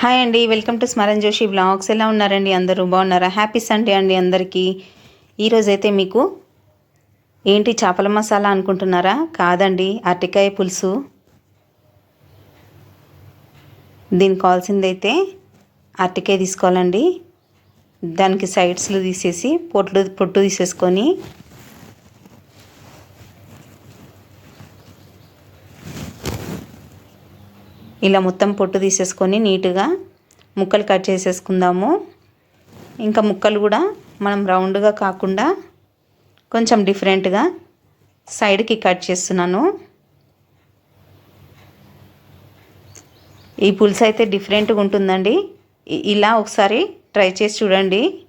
Hi అండి welcome to Smaran Joshi blogs ఎలా ఉన్నారండి అందరూ? బాగున్నారా? హ్యాపీ సండే అండి అందరికీ. ఈరోజైతే మీకు ఏంటి చేపల మసాలా అనుకుంటున్నారా? కాదండి అరటికాయ పులుసు. దీనికి కావాల్సిందైతే అరటికాయ తీసుకోవాలండి. దానికి సైడ్స్లు తీసేసి పొట్లు పొట్టు తీసేసుకొని ఇలా మొత్తం పొట్టు తీసేసుకొని నీట్గా ముక్కలు కట్ చేసేసుకుందాము. ఇంకా ముక్కలు కూడా మనం రౌండ్గా కాకుండా కొంచెం డిఫరెంట్గా సైడ్కి కట్ చేస్తున్నాను. ఈ పులుసు అయితే డిఫరెంట్గా ఉంటుందండి. ఇ- ఇలా ఒకసారి ట్రై చేసి చూడండి.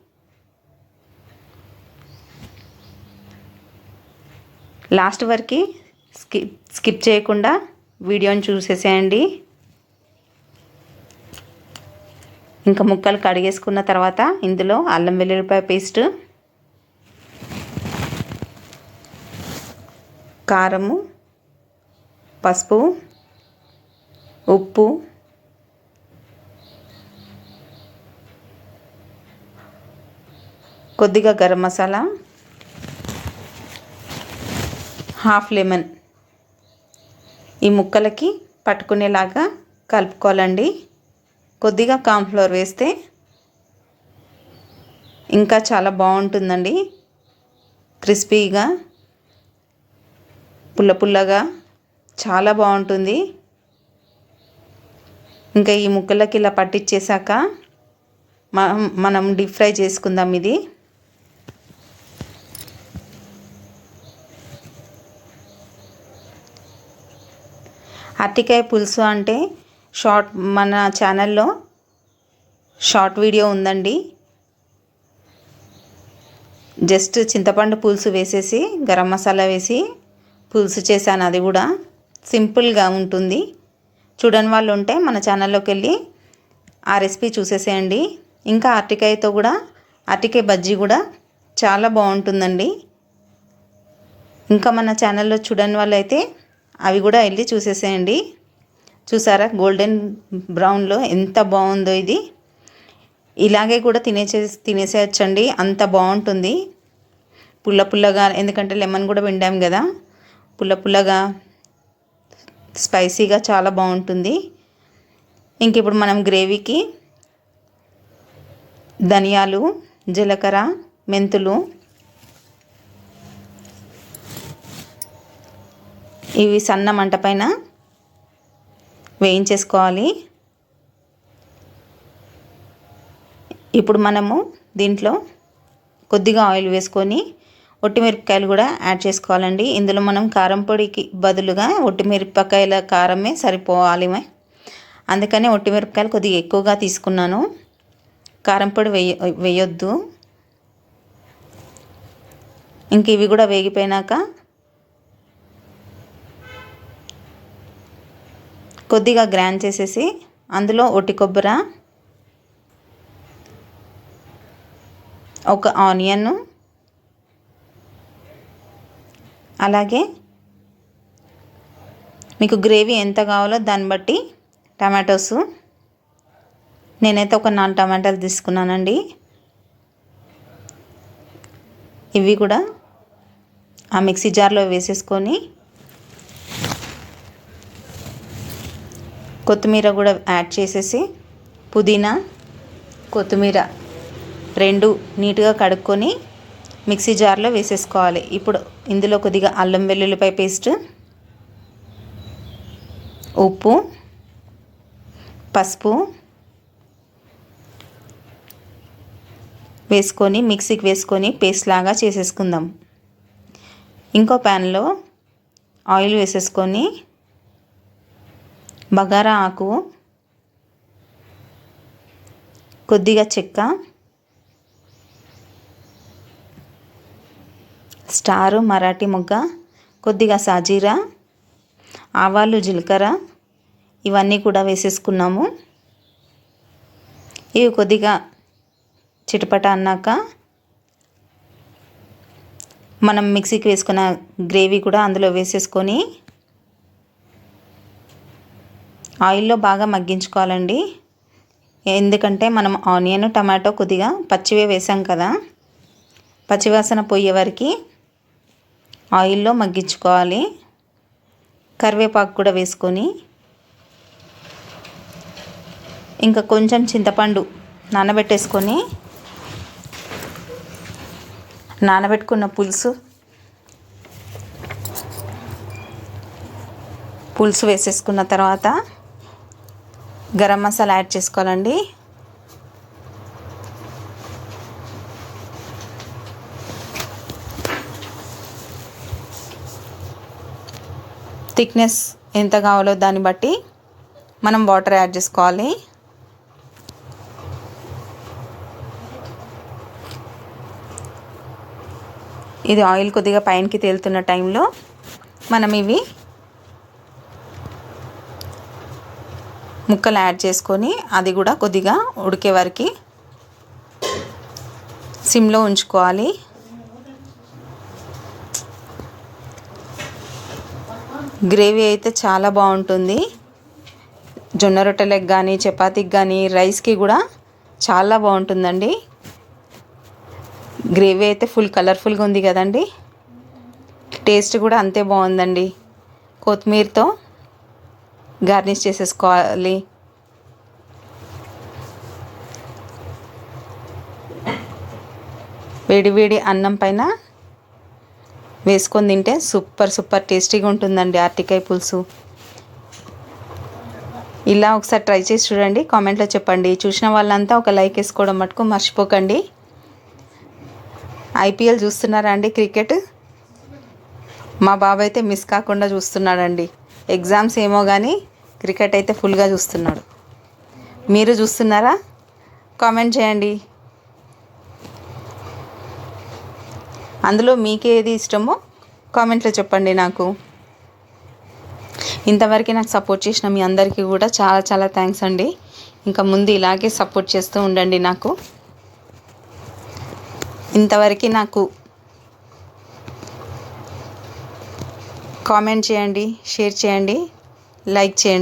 లాస్ట్ వరకు స్కిప్ స్కిప్ చేయకుండా వీడియోని చూసేసేయండి. ఇంకా ముక్కలు కడిగేసుకున్న తర్వాత ఇందులో అల్లం వెల్లుల్లిపాయ పేస్ట్ కారము పసుపు ఉప్పు కొద్దిగా గరం మసాలా హాఫ్ లెమన్. ఈ ముక్కలకి పట్టుకునేలాగా కలుపుకోవాలండి. కొద్దిగా కాన్ఫ్లోర్ వేస్తే ఇంకా చాలా బాగుంటుందండి. క్రిస్పీగా పుల్ల పుల్లగా చాలా బాగుంటుంది. ఇంకా ఈ ముక్కలకి ఇలా పట్టించేసాక మనం మనం డీప్ ఫ్రై చేసుకుందాం ఇది. అరటికాయ పులుసు అంటే షార్ట్ మన ఛానల్లో షార్ట్ వీడియో ఉందండి. జస్ట్ చింతపండు పులుసు వేసేసి గరం మసాలా వేసి పులుసు చేశాను అది కూడా. సింపుల్గా ఉంటుంది. చూడని వాళ్ళు ఉంటే మన ఛానల్లోకి వెళ్ళి ఆ రెసిపీ చూసేసేయండి. ఇంకా అరటికాయతో కూడా అరటికాయ బజ్జీ కూడా చాలా బాగుంటుందండి. ఇంకా మన ఛానల్లో చూడని వాళ్ళు అయితే అవి కూడా వెళ్ళి చూసేసేయండి. చూసారా? గోల్డెన్ బ్రౌన్లో ఎంత బాగుందో ఇది. ఇలాగే కూడా తినేసే తినేసేయచ్చండి. అంత బాగుంటుంది. పుల్ల పుల్లగా ఎందుకంటే లెమన్ కూడా పిండాం కదా. పుల్ల పుల్లగా స్పైసీగా చాలా బాగుంటుంది. ఇంక ఇప్పుడు మనం గ్రేవీకి ధనియాలు జీలకర్ర మెంతులు ఇవి సన్న మంట పైన వేయించేసుకోవాలి. ఇప్పుడు మనము దీంట్లో కొద్దిగా ఆయిల్ వేసుకొని ఒట్టిమిరపకాయలు కూడా యాడ్ చేసుకోవాలండి. ఇందులో మనం కారం పొడికి బదులుగా ఒట్టిమిరపకాయల కారమే సరిపోవాలి అందుకని ఒట్టిమిరపకాయలు కొద్దిగా ఎక్కువగా తీసుకున్నాను. కారం పొడి వేయ వేయొద్దు. ఇంక ఇవి కూడా వేగిపోయినాక కొద్దిగా గ్రైండ్ చేసేసి అందులో ఒట్టి కొబ్బర ఒక ఆనియన్ అలాగే మీకు గ్రేవీ ఎంత కావాలో దాన్ని బట్టి టమాటోస్. నేనైతే ఒక నాలుగు టమాటాలు తీసుకున్నానండి. ఇవి కూడా ఆ మిక్సీ జార్లో వేసేసుకొని కొత్తిమీర కూడా యాడ్ చేసేసి పుదీనా కొత్తిమీర రెండు నీట్గా కడుక్కొని మిక్సీ జార్లో వేసేసుకోవాలి. ఇప్పుడు ఇందులో కొద్దిగా అల్లం వెల్లుల్లిపాయ పేస్ట్ ఉప్పు పసుపు వేసుకొని మిక్సీకి వేసుకొని పేస్ట్ లాగా చేసేసుకుందాం. ఇంకో ప్యాన్లో ఆయిల్ వేసేసుకొని బగారా ఆకు కొద్దిగా చెక్క స్టారు మరాఠీ మొగ్గ కొద్దిగా సాజీరా ఆవాలు జీలకర్ర ఇవన్నీ కూడా వేసేసుకున్నాము. ఇవి కొద్దిగా చిటపట అన్నాక మనం మిక్సీకి వేసుకున్న గ్రేవీ కూడా అందులో వేసేసుకొని ఆయిల్లో బాగా మగ్గించుకోవాలండి. ఎందుకంటే మనం ఆనియన్ టమాటో కొద్దిగా పచ్చివే వేసాం కదా. పచ్చివాసన పోయే వరకు ఆయిల్లో మగ్గించుకోవాలి. కరివేపాకు కూడా వేసుకొని. ఇంకా కొంచెం చింతపండు నానబెట్టేసుకొని నానబెట్టుకున్న పులుసు పులుసు వేసేసుకున్న తర్వాత గరం మసాలా యాడ్ చేసుకోవాలండి. థిక్నెస్ ఎంత కావాలో దాన్ని బట్టి మనం వాటర్ యాడ్ చేసుకోవాలి. ఇది ఆయిల్ కొద్దిగా పైనకి తేలుతున్న టైంలో మనం ఇవి ముక్కలు యాడ్ చేసుకొని అది కూడా కొద్దిగా ఉడికే వరకు సిమ్లో ఉంచుకోవాలి. గ్రేవీ అయితే చాలా బాగుంటుంది. జొన్న రొట్టెలకు కానీ చపాతీకి కానీ రైస్కి కూడా చాలా బాగుంటుందండి. గ్రేవీ అయితే ఫుల్ కలర్ఫుల్గా ఉంది కదండి. టేస్ట్ కూడా అంతే బాగుందండి. కొత్తిమీరతో గార్నిష్ చేసేసుకోవాలి. వేడి వేడి అన్నం పైన వేసుకొని తింటే సూపర్ సూపర్ టేస్టీగా ఉంటుందండి ఆర్టికాయ పులుసు. ఇలా ఒకసారి ట్రై చేసి చూడండి. కామెంట్లో చెప్పండి. చూసిన వాళ్ళంతా ఒక లైక్ వేసుకోవడం మటుకు మర్చిపోకండి. ఐపీఎల్ చూస్తున్నారా అండి క్రికెట్? మా బాబు అయితే మిస్ కాకుండా చూస్తున్నాడండి. ఎగ్జామ్స్ ఏమో కానీ క్రికెట్ అయితే ఫుల్గా చూస్తున్నాడు. మీరు చూస్తున్నారా? కామెంట్ చేయండి. అందులో మీకేది ఇష్టమో కామెంట్లో చెప్పండి నాకు. ఇంతవరకు నాకు సపోర్ట్ చేసిన మీ అందరికీ కూడా చాలా చాలా థ్యాంక్స్ అండి. ఇంకా ముందు ఇలాగే సపోర్ట్ చేస్తూ ఉండండి నాకు. ఇంతవరకు నాకు కామెంట్ చేయండి షేర్ చేయండి లైక్ చేయండి.